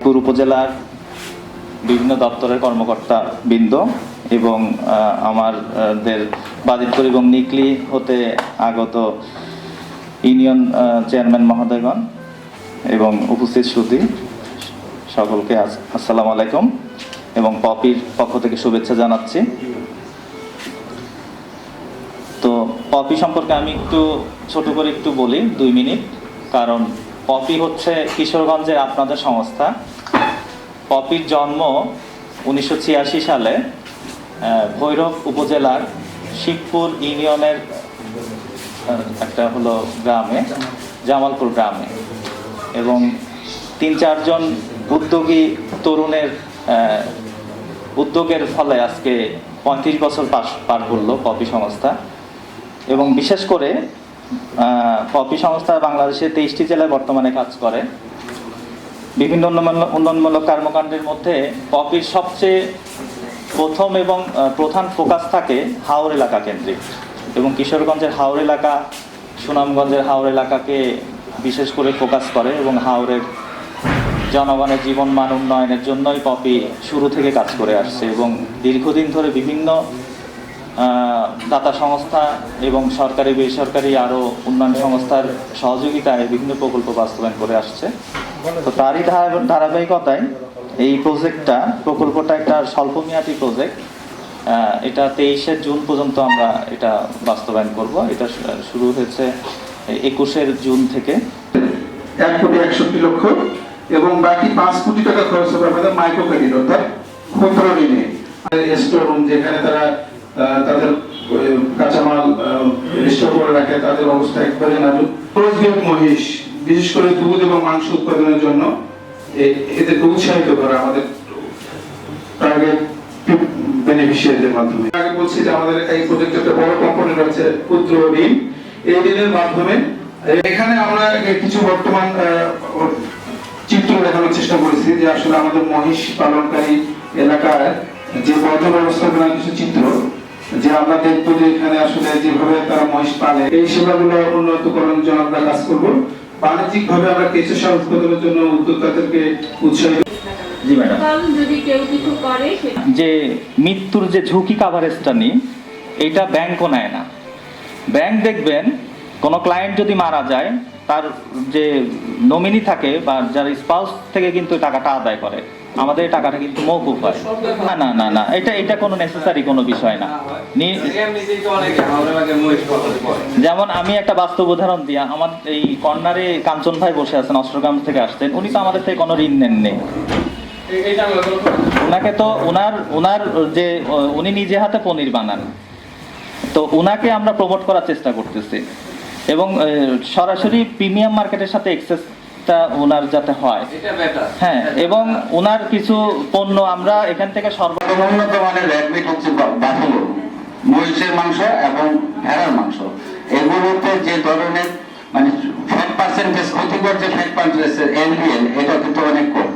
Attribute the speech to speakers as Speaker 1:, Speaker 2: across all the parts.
Speaker 1: পুর উপজেলার বিভিন্ন দপ্তরের কর্মকর্তা বৃন্দ এবং আমাদের বাদিতপুর এবং নিকলি হতে আগত ইউনিয়ন চেয়ারম্যান মহোদয়গণ এবং উপস্থিত সুদী সকলকে আস- আসসালামু আলাইকুম এবং পপির পক্ষ থেকে শুভেচ্ছা জানাচ্ছি। তো পপি সম্পর্কে আমি একটু, ছোট করে একটু বলি, দুই মিনিট। কারণ পপি হচ্ছে কিশোরগঞ্জের আপনাদের সংস্থা। পপির জন্ম উনিশশো ছিয়াশি সালে ভৈরব উপজেলার শিবপুর ইউনিয়নের একটা হলো গ্রামে, জামালপুর গ্রামে। এবং তিন চারজন উদ্যোগী তরুণের উদ্যোগের ফলে আজকে পঁয়ত্রিশ বছর পাশ, পার করল পপি সংস্থা। এবং বিশেষ করে পপি সংস্থা বাংলাদেশের তেইশটি জেলায় বর্তমানে কাজ করে। বিভিন্ন উন্নয়নমূলক- কর্মকাণ্ডের মধ্যে পপির সবচেয়ে প্রথম এবং প্রধান ফোকাস থাকে হাওর এলাকা কেন্দ্রিক এবং কিশোরগঞ্জের হাওর এলাকা, সুনামগঞ্জের হাওর এলাকাকে বিশেষ করে ফোকাস করে এবং হাওরের জনগণের জীবন মান উন্নয়নের জন্যই পপি শুরু থেকে কাজ করে আসছে এবং দীর্ঘদিন ধরে বিভিন্ন দাতা সংস্থা এবং সরকারি, বেসরকারি আরও উন্নয়ন সংস্থার সহযোগিতায় বিভিন্ন প্রকল্প বাস্তবায়ন করে আসছে। তো তারই ধারাবাহিকতায় এই প্রজেক্টটা প্রকল্পটা একটা স্বল্পমেয়াদী প্রজেক্ট এটা তেইশে জুন পর্যন্ত আমরা এটা বাস্তবায়ন করব। এটা শুরু হয়েছে একুশের জুন থেকে।
Speaker 2: এক কোটি একষট্টি লক্ষ এবং বাকি পাঁচ কোটি টাকা খরচ হবে আমাদের মাইক্রো ক্রেডিট অর্থাৎ ক্ষুদ্র ঋণে। স্টোর রুম যেখানে তারা তাদের কাঁচামাল স্টোর করে রাখে, তাদের অবস্থা একবারে নাজুক। মহিষ, বিশেষ করে দুধ এবং মাংস উৎপাদনের জন্য, এ- এদেরকে উৎসাহিত করা আমাদের টার্গেট বেনিফিশিয়ারিদের মাধ্যমে। আগে বলছি যে আমাদের এই প্রজেক্টে একটা বড় হচ্ছে ক্ষুদ্র ঋণ। এই ঋণের মাধ্যমে এখানে আমরা কিছু বর্তমান চিত্র দেখানোর চেষ্টা করেছি যে আসলে আমাদের মহিষ পালনকারী এলাকার যে বর্জ্য ব্যবস্থাপনার কিছু চিত্র যে আমরা দেখব যে এখানে আসলে যেভাবে তারা মহিষ পালে এই সেবাগুলো উন্নতকরণের জন্য আমরা কাজ করব। বাণিজ্যিক ভাবে আমরা কেঁচো সার উৎপাদনের জন্য উদ্যোক্তাদেরকে উৎসাহিত
Speaker 1: জি ম্যাডাম।
Speaker 3: যদি কেউ কিছু করে
Speaker 1: যে মৃত্যুর যে ঝুঁকি কাভারেজটা নিই এটা ব্যাংকও নেয় না। ব্যাংক দেখবেন কোনো ক্লায়েন্ট যদি মারা যায় তার যে নমিনি থাকে বা যার স্পাউস থেকে কিন্তু টাকাটা আদায় করে আমাদের টাকাটা কিন্তু মৌকুফ হয়। না না না না, এটা এটা কোনো নেসেসারি কোনো বিষয় না। যেমন আমি একটা বাস্তব উদাহরণ দিই আমার এই কর্নারে কাঞ্চন ভাই বসে আছেন অষ্টগ্রাম থেকে আসছেন, উনি তো আমাদের থেকে কোনো ঋণ নেননি। ওনাকে তো ওনার ওনার যে, উনি নিজে হাতে পনির বানান। তো ওনাকে আমরা প্রমোট করার চেষ্টা করতেছি। এবং সরাসরি প্রিমিয়াম মার্কেটের সাথে এক্সেসটা ওনার যাতে হয়। হ্যাঁ এবং ওনার কিছু পণ্য আমরা এখান থেকে সর্ব
Speaker 4: উন্নত মানের রেডমিট হচ্ছে বাফেলো মহিষের মাংস এবং ভেড়ার মাংস। এগুলোতে যে ধরনের মানে ফ্যাট পার্সেন্টেজ ক্ষতিকর যে ফ্যাট পার্সেন্টেজ এলডিএল এটা কিন্তু অনেক কম।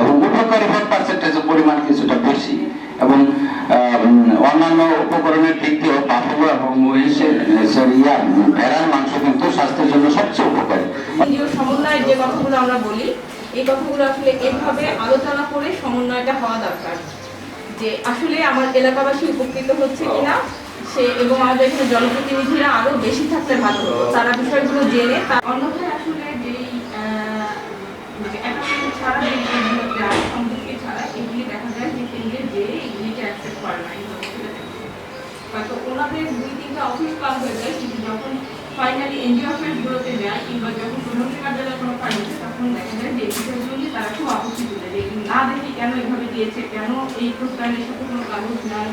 Speaker 4: এবং উপকারী ফ্যাট পার্সেন্টেজের পরিমাণ কিছুটা বেশি। এবং অন্যান্য উপকরণের দিক দিয়েও এবং মহিষের ভেড়ার মাংস কিন্তু স্বাস্থ্যের জন্য সবচেয়ে উপকারী।
Speaker 3: সমন্বয়ের যে কথাগুলো আমরা বলি, এই কথাগুলো আসলে এভাবে আলোচনা করে সমন্বয়টা হওয়া দরকার। যে আসলে আমার এলাকাবাসী উপকৃত হচ্ছে কিনা, সে এবং আমাদের এখানে জনপ্রতিনিধিরা আরও বেশি থাকতে ভালো তারা বিষয়গুলো জেনে অন্যথায় আসলে যেই আহ, যে একটা ছাড়া যে এগুলো দেয়, সম্পত্তি ছাড়া এগুলি দেখা যায় যে কেন্দ্রে যে এগুলিকে অ্যাকসেপ্ট করে না এই জিনিসগুলো দেখে। হয়তো ওনাদের দুই তিনটা অফিস কাজ হয়ে যায় কিন্তু যখন ফাইনালি এনজিও অফিস গুলোতে যায় কিংবা যখন প্রধানমন্ত্রী কার্যালয়ে কোনো কাজ হচ্ছে তখন দেখা যায় যে এই বিষয়গুলো তারা খুব আপত্তি তুলে যে না দেখি কেন এভাবে দিয়েছে কেন এই প্রস্তাবের সাথে কোনো কাগজ নাই।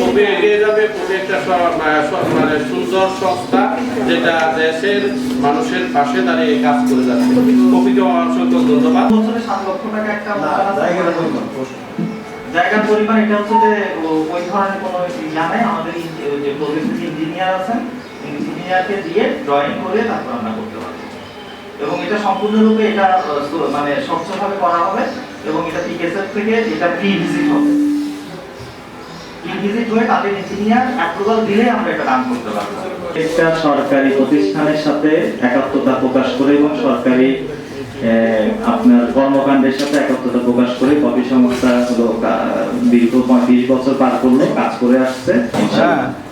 Speaker 5: কবি এগিয়ে যাবে কবি একটা স- আহ, স- মানে সুন্দর সংস্থা যেটা দেশের মানুষের পাশে দাঁড়িয়ে কাজ করে যাচ্ছে। কবিকে অসংখ্য ধন্যবাদ।
Speaker 6: বছরে সাত লক্ষ টাকা একটা
Speaker 1: জায়গার পরিমাণ এটা হচ্ছে যে ওই ধরনের কোনো ইয়া নাই। আমাদের যে ইঞ্জিনিয়ার আছেন ইঞ্জিনিয়ারকে দিয়ে ড্রয়িং করে তারপর আমরা করতে পারব এবং এটা সম্পূর্ণরূপে এটা মানে স্বচ্ছভাবে করা হবে এবং এটা টিকেসের থেকে এটা প্রি ভিজিট হবে। ভিজিট হয়ে তাদের ইঞ্জিনিয়ার অ্যাপ্রুভাল দিলে আমরা এটা রান করতে পারব। একটা সরকারি প্রতিষ্ঠানের সাথে একাত্মতা প্রকাশ করে এবং সরকারি আহ, আপনার কর্মকাণ্ডের সাথে একাত্মতা প্রকাশ করে কপি সংস্থা হলো দীর্ঘ পঁয়ত্রিশ বছর পার করল কাজ করে আসছে।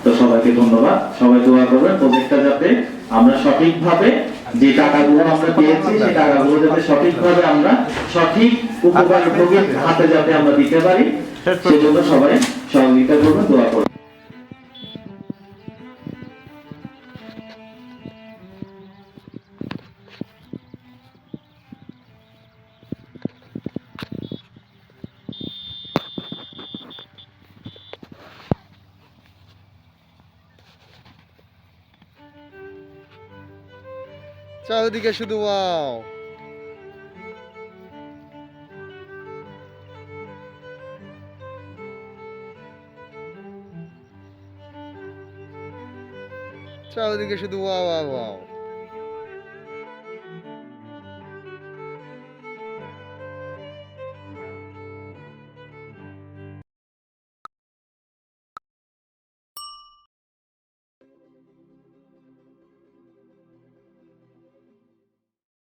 Speaker 1: তো সবাইকে ধন্যবাদ। সবাই দোয়া করবেন প্রজেক্টটা যাতে আমরা সঠিকভাবে যে টাকাগুলো আমরা পেয়েছি, সেই টাকাগুলো যাতে সঠিকভাবে আমরা সঠিক উপকার হাতে যাতে আমরা দিতে পারি, সেজন্য সবাই সহযোগিতা করবেন, দোয়া করবেন।
Speaker 6: চারিদিকে শুধু ওয়াও। চারিদিকে শুধু ওয়াও ওয়াও ওয়াও।